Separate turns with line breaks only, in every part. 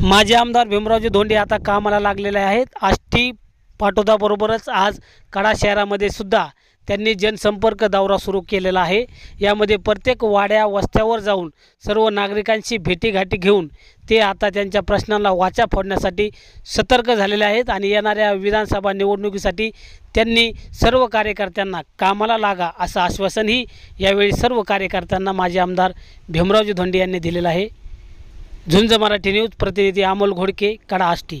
माजी आमदार भीमरावजी धोंडे आता कामाला लागलेले आहेत. आष्टी पाटोदाबरोबरच आज कडा शहरामध्ये सुद्धा त्यांनी जनसंपर्क दौरा सुरू केलेला आहे. यामध्ये प्रत्येक वाड्या वस्त्यावर जाऊन सर्व नागरिकांशी भेटीगाठी घेऊन ते आता त्यांच्या प्रश्नांना वाचा फोडण्यासाठी सतर्क झालेले आहेत आणि येणाऱ्या विधानसभा निवडणुकीसाठी त्यांनी सर्व कार्यकर्त्यांना कामाला लागा असं आश्वासनही यावेळी सर्व कार्यकर्त्यांना माजी आमदार भीमरावजी धोंडे यांनी दिलेलं आहे. झुंज मराठी न्यूज प्रतिनिधी अमोल घोडके कडा आष्टी.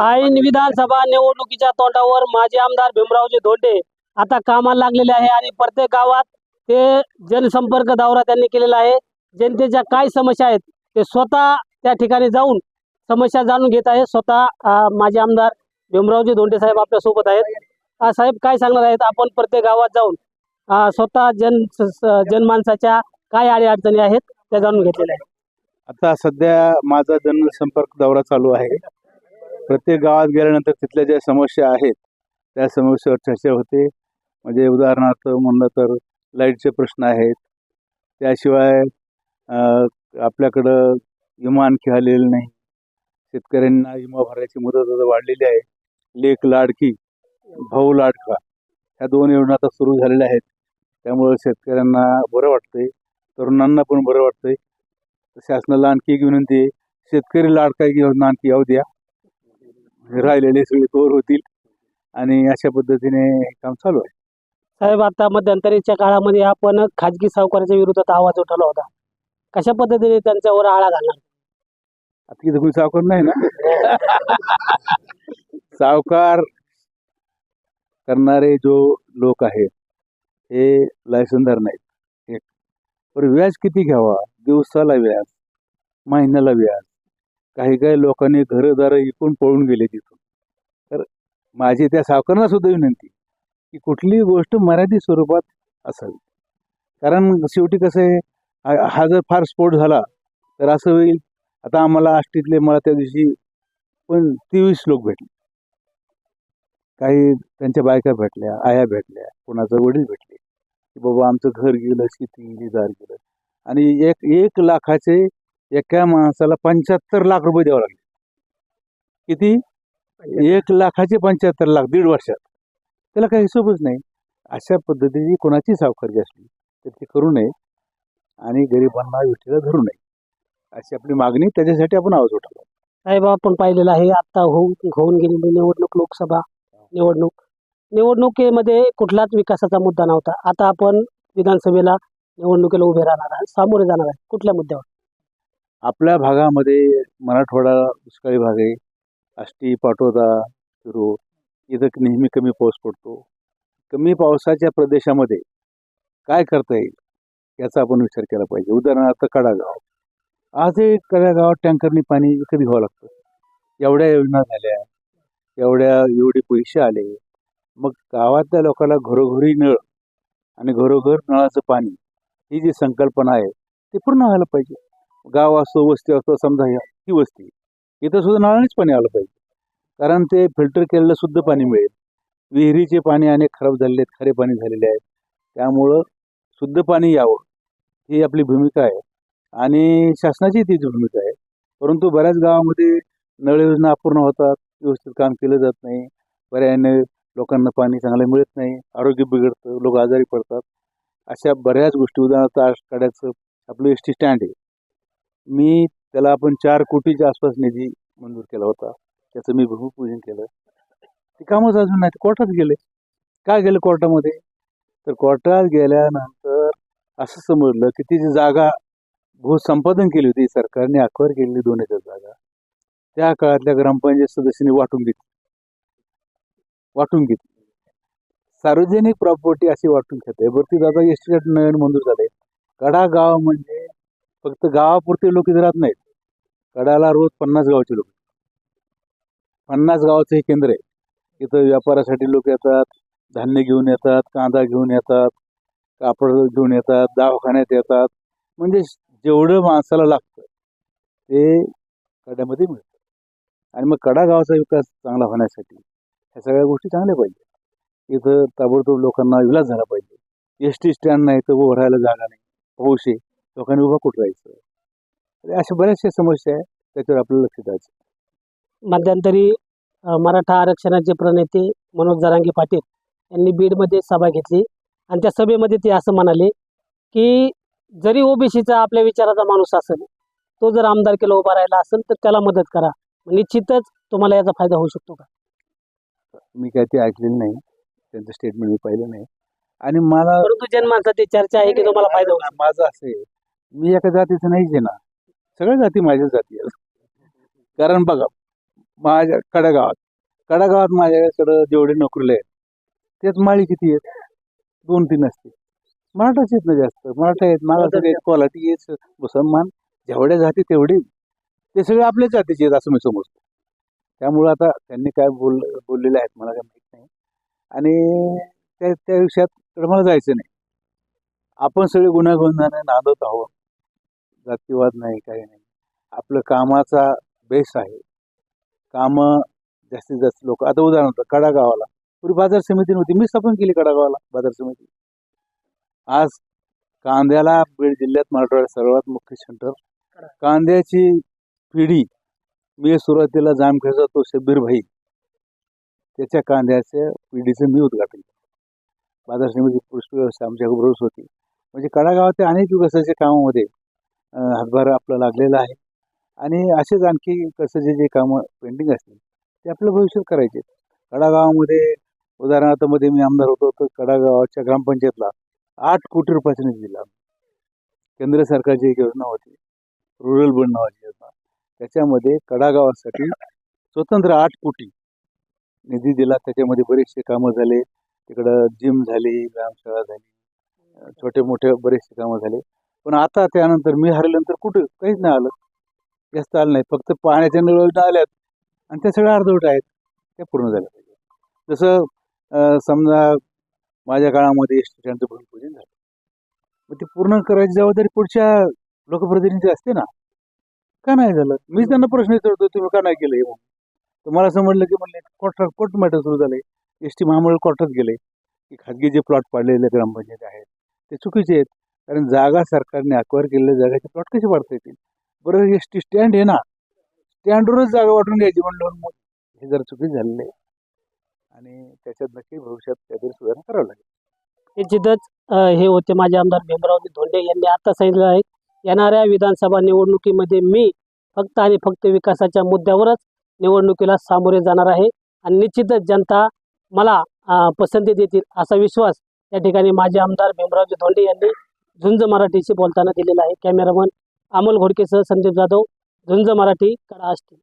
ऐन विधानसभा निवडणुकीच्या तोंडावर माजी आमदार भीमरावजी धोंडे आता कामाला लागलेले आहे आणि प्रत्येक गावात ते जनसंपर्क दौरा त्यांनी केलेला आहे. जनतेच्या काय समस्या आहेत ते स्वतः त्या ठिकाणी जाऊन समस्या जाणून घेत आहे. स्वतः माझे आमदार भीमरावजी धोंडे साहेब आपल्यासोबत आहेत साहेब काय सांगणार आहेत? आपण प्रत्येक गावात जाऊन स्वतः जन जनमाणसाच्या जनमानसाच्या काय आडी अडचणी आहेत त्या जाणून घेतलेल्या आहेत.
आता सध्या माझा जनसंपर्क दौरा चालू आहे. प्रत्येक गावात गेल्यानंतर तिथल्या ज्या समस्या आहेत त्या समस्येवर चर्चा होते. म्हणजे उदाहरणार्थ म्हणलं तर लाईटचे प्रश्न आहेत. त्याशिवाय आपल्याकडं विमा आणखी आलेलं नाही. शेतकऱ्यांना विमा भरायची मुदत आता वाढलेली आहे. लेख लाडकी भाऊ लाडका ह्या दोन योजना आता सुरू झालेल्या आहेत. त्यामुळं शेतकऱ्यांना बरं वाटतंय. तरुणांना पण बरं वाटतंय. शासनाला आणखी एक विनंती आहे. शेतकरी लाडका एक योजना आणखी येऊ द्या. राहिलेले सगळे कवर होतील. आणि अशा पद्धतीने हे काम चालू आहे.
साहेब आता मध्यंतरीच्या काळामध्ये आपण खाजगी सावकाराच्या विरोधात आवाज उठवला होता. कशा पद्धतीने त्यांच्यावर आळा घालणार?
आता तिथं कोणी सावकार नाही ना? सावकार करणारे जो लोक आहेत हे लायसनदार नाहीत. एक पण व्याज किती घ्यावा? दिवसाला व्याज महिन्याला व्याज? काही काही लोकांनी घरदार इकून पळून गेले तिथून. तर माझी त्या सावकारांना सुद्धा विनंती की कुठलीही गोष्ट मर्यादित स्वरूपात असावी. कारण शेवटी कसं आहे हा- हा जर फार स्फोट झाला तर असं होईल आता आम्हाला आष्टीतले मला त्या दिवशी पण तेवीस लोक भेटले. काही त्यांच्या बायका भेटल्या आया भेटल्या कोणाचं वडील भेटले. की बाबा आमचं घर गेलं शेती गेली दार गेलं. आणि एक एक लाखाचे एका माणसाला पंच्याहत्तर लाख रुपये द्यावं लागले. किती? एक लाखाचे पंच्याहत्तर लाख दीड वर्षात. त्याला काही हिशोबच नाही. अशा पद्धतीची कोणाची सावकारी असली तर ती करू नये. आणि गरिबांना विठीला धरू नये. अशी आपली मागणी त्याच्यासाठी आपण आवाज उठवला.
साहेब आपण पाहिलेलं आहे. आता होऊन होऊन गेलेली निवडणूक लोकसभा निवडणूक. निवडणुकीमध्ये कुठलाच विकासाचा मुद्दा नव्हता. आता आपण विधानसभेला निवडणुकीला उभे राहणार आहे सामोरे जाणार आहे कुठल्या मुद्द्यावर?
आपल्या भागामध्ये मराठवाडा दुष्काळी भाग आहे. आष्टी पाटोदा शिरूर इथं नेहमी कमी पाऊस पडतो. कमी पावसाच्या प्रदेशामध्ये काय करता येईल याचा आपण विचार केला पाहिजे. उदाहरणार्थ कडागाव आजही कडा गावात टँकरनी पाणी विकत घ्यावं लागतं? एवढ्या योजना झाल्या एवढ्या एवढे पैसे आले. मग गावातल्या लोकांना घरोघरी नळ आणि घरोघर नळाचं पाणी ही जी संकल्पना आहे ती पूर्ण व्हायला पाहिजे. गाव असो वस्ती असो समजा ही वस्ती इथं सुद्धा नळानेच पाणी आलं पाहिजे. कारण ते फिल्टर केलेलं शुद्ध पाणी मिळेल. विहिरीचे पाणी अनेक खराब झालेले आहेत खरे पाणी झालेले आहेत. त्यामुळं शुद्ध पाणी यावं ही आपली भूमिका आहे. आणि शासनाची तीच भूमिका आहे. परंतु बऱ्याच गावामध्ये नळ योजना अपूर्ण होतात व्यवस्थित काम केलं जात नाही. पर्यायाने लोकांना पाणी चांगलं मिळत नाही आरोग्य बिघडतं लोक आजारी पडतात. अशा बऱ्याच गोष्टी उदाहरणार्थ आषाढ्याचं आपलं एस टी स्टँड आहे. मी त्याला आपण चार कोटीच्या आसपास निधी मंजूर केला होता. त्याचं मी भूमिपूजन केलं. ते कामच अजून नाही कोर्टात गेले. काय गेलं कोर्टामध्ये? तर कोर्टात गेल्यानंतर असं समजलं की ती जी जागा भूसंपादन केली होती. सरकारने अक्वायर केलेली दोन एकर जागा. त्या काळातल्या ग्रामपंचायत सदस्यांनी वाटून घेतली. वाटून घेतली. सार्वजनिक प्रॉपर्टी अशी वाटून घेते बरं ती जागा एस्टेट नवीन मंजूर झाले. कडा गाव म्हणजे फक्त गावापुरते लोक इथे राहत नाहीत. कडाला रोज पन्नास गावाचे लोक. पन्नास गावाचं हे केंद्र आहे. इथं व्यापारासाठी लोक येतात. धान्य घेऊन येतात कांदा घेऊन येतात कापड घेऊन येतात दवाखान्यात येतात. म्हणजे जेवढं माणसाला लागतं ते कड्यामध्ये मिळतं. आणि मग कडा गावाचा विकास चांगला होण्यासाठी ह्या सगळ्या गोष्टी चांगल्या पाहिजे. इथं ताबडतोब लोकांना विलास झाला पाहिजे. एस टी स्टँड नाही तर उभं राहायला जागा नाही. पाऊस आहे लोकांनी उभं कुठं राहायचं? अशा बऱ्याचशा समस्या आहे त्याच्यावर आपल्याला लक्ष द्यायचं
मध्यंतरी मराठा आरक्षणाचे प्रणेते मनोज जरांगे पाटील यांनी बीडमध्ये सभा घेतली. आणि त्या सभेमध्ये ते असं म्हणाले की जरी ओबीसीचा आपल्या विचाराचा माणूस असेल तो जर आमदार केला उभा राहिला असेल तर त्याला मदत करा. निश्चितच तुम्हाला याचा फायदा होऊ शकतो का?
मी काय ते ऐकलेलं नाही. त्यांचं स्टेटमेंट मी पाहिलं नाही. आणि मला
परंतु जनमानसाची चर्चा आहे की तुम्हाला फायदा होऊ
माझं असं आहे. मी एका जातीचं नाहीच आहे ना सगळ्या जाती माझ्याच जाती आहेत. कारण बघा माझ्या कडागावात कडागावात माझ्याकडं जेवढे नोकरीला आहेत तेच माळी किती आहेत? दोन तीन असते मराठाच आहेत ना जास्त मराठा आहेत आहेत कोल्हाटी आहेत मुसलमान जेवढ्या जाती तेवढे. ते सगळे आपल्याच जातीचे आहेत असं मी समजतो. त्यामुळं आता त्यांनी काय बोल बोललेले आहेत मला काय माहीत नाही. आणि त्या त्या विषयात मला जायचं नाही. आपण सगळे गुन्हेगोंदाने नांदत आहोत. जातीवाद नाही काही नाही. आपलं कामाचा बेस आहे. कामं जास्तीत जास्त लोक आता उदाहरणार्थ कडा गावाला पूर्वी बाजार समिती नव्हती. मी स्थापन केली कडा गावाला बाजार समिती. आज कांद्याला बीड जिल्ह्यात मराठवाड्यात सर्वात मुख्य सेंटर कांद्याची पिढी मी सुरुवातीला जामखेडचा तो शब्बीर भाई. त्याच्या कांद्याच्या पिढीचं मी उद्घाटन केलं. बाजार समिती पुष्प व्यवस्था आमच्या बरोबर होती. म्हणजे कडागावात अनेक विकासाच्या कामामध्ये हातभार आपला लागलेला आहे. आणि असेच आणखी कसं जे कामं पेंडिंग असतील ते आपल्या भविष्यात करायचे कडागावामध्ये उदाहरणार्थमध्ये मी आमदार होतो तर कडागावाच्या ग्रामपंचायतला आठ कोटी रुपयाचा निधी दिला केंद्र सरकारची एक योजना होती. रुरल बंड नावाची योजना. त्याच्यामध्ये कडागावासाठी स्वतंत्र आठ कोटी निधी दिला. त्याच्यामध्ये बरेचसे कामं झाले. तिकडं जिम झाली ग्रामशाळा झाली. छोटे मोठे बरेचसे कामं झाले. पण आता त्यानंतर मी हरल्यानंतर कुठं काहीच नाही आलं. जास्त आलं नाही. फक्त पाण्याच्या नळ योजना आल्यात. आणि त्या सगळ्या अर्धवट आहेत. त्या पूर्ण झाल्या पाहिजे जसं समजा माझ्या काळामध्ये एस टी स्टँडचं भूमिपूजन झालं. मग ते पूर्ण करायची जबाबदारी पुढच्या लोकप्रतिनिधी असते ना? का नाही झालं? मीच त्यांना प्रश्न विचारतो तुम्ही का नाही केलं हे म्हणून. तर मला असं की म्हणले कॉन्ट्रॅक्ट कोर्ट मॅटर सुरू झाले एस टी महामंडळ कोर्टात गेले. की खाजगी जे प्लॉट पाडलेले ग्रामपंचायत आहेत ते चुकीचे आहेत. कारण जागा सरकारने अक्वायर केलेल्या जागाचे प्लॉट कसे वाढता येतील? बरं एस टी स्टँड आहे ना. स्टँडवरच जागा वाटून घ्यायची म्हणलं मग हे जरा चुकीचं झालेलं आहे. आणि त्याच्यात नक्की भविष्यात काहीतरी सुधारणा करावं लागेल.
निश्चितच हे होते माझे आमदार भीमरावजी धोंडे यांनी आता सांगितलं आहे. येणाऱ्या विधानसभा निवडणुकीमध्ये मी फक्त आणि फक्त विकासाच्या मुद्द्यावरच निवडणुकीला सामोरे जाणार आहे. आणि निश्चितच जनता मला पसंती देतील असा विश्वास या ठिकाणी माझे आमदार भीमरावजी धोंडे यांनी झुंज मराठीशी बोलताना दिलेला आहे. कॅमेरामन अमोल घोडकेसह संदीप जाधव झुंज मराठी कडा आष्टी